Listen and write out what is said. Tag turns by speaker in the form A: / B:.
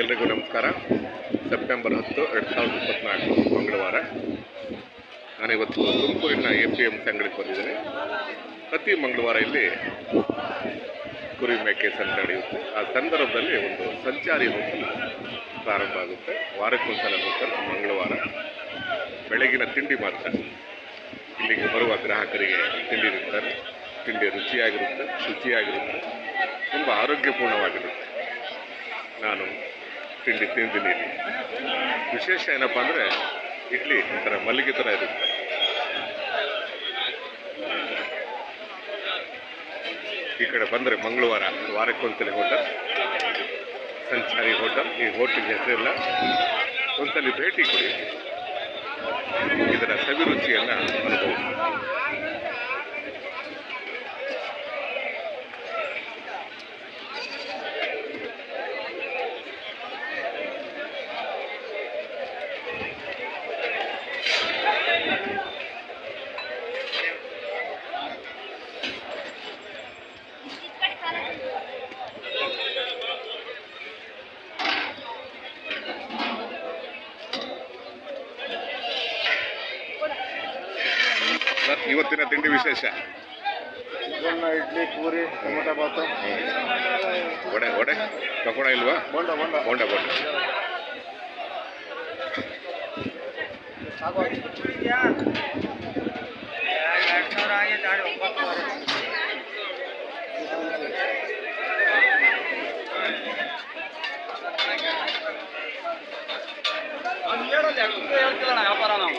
A: ಎಲ್ರಿಗೂ ನಮಸ್ಕಾರ. ಸೆಪ್ಟೆಂಬರ್ ಹತ್ತು, ಎರಡು ಸಾವಿರದ ಇಪ್ಪತ್ತ್ನಾಲ್ಕು ಮಂಗಳವಾರ. ನಾನಿವತ್ತು ತುಮಕೂರಿನ ಎ ಪಿ ಎಂ ಅಂಗಡಿಗೆ ಬಂದಿದ್ದೇನೆ. ಪ್ರತಿ ಮಂಗಳವಾರ ಇಲ್ಲಿ ಕುರಿ ಮೇಕೆ ಸಂತೆ ನಡೆಯುತ್ತೆ. ಆ ಸಂದರ್ಭದಲ್ಲಿ ಒಂದು ಸಂಚಾರಿ ಹೋಟೆಲ್ ಪ್ರಾರಂಭ ಆಗುತ್ತೆ. ವಾರಕ್ಕೊಂದ್ಸಲ ಹೋಟೆಲ್ ಮಂಗಳವಾರ. ಬೆಳಗಿನ ತಿಂಡಿ ಮಾತ್ರ. ಇಲ್ಲಿಗೆ ಬರುವ ಗ್ರಾಹಕರಿಗೆ ತಿಂಡಿ ನೀಡ್ತಾರೆ. ತಿಂಡಿ ರುಚಿಯಾಗಿರುತ್ತೆ, ಶುಚಿಯಾಗಿರುತ್ತೆ. ತುಂಬ ಆರೋಗ್ಯಪೂರ್ಣವಾಗಿರುತ್ತೆ. ನಾನು ತಿಂಡಿ ತಿಂದಿನಿ ಇಲ್ಲಿ ವಿಶೇಷ ಏನಪ್ಪ ಅಂದರೆ ಇಡ್ಲಿ ಒಂಥರ ಮಲ್ಲಿಗೆ ಥರ ಇರುತ್ತೆ. ಈ ಕಡೆ ಬಂದರೆ ಮಂಗಳವಾರ, ವಾರಕ್ಕೊಂದ್ಸಲಿ ಹೋಟೆಲ್, ಸಂಚಾರಿ ಹೋಟೆಲ್, ಈ ಹೋಟೆಲ್ಗೆ ಹೆಸರಿಲ್ಲ. ಒಂದ್ಸಲಿ ಭೇಟಿ ಕೊಡಿ. ಇದರ ಸವಿರುಚಿಯನ್ನು ಅನುಭವಿಸಿ. ಇವತ್ತಿನ ತಿಂಡಿ ವಿಶೇಷ?
B: ಇಡ್ಲಿ ಪೂರಿ ಟೊಮೊಟೊ ಭಾತು.
A: ವಡೆ ವಡೆ? ಪಕೋಡ ಇಲ್ವಾ?
B: ಬೋಂಡ ಬೋಂಡ.
A: ಬೋಂಡ ಬೋಂಡ.
C: ಹೇಳ್ತಿಲ್ಲ ನಾ ವ್ಯಾಪಾರ ನಾವು.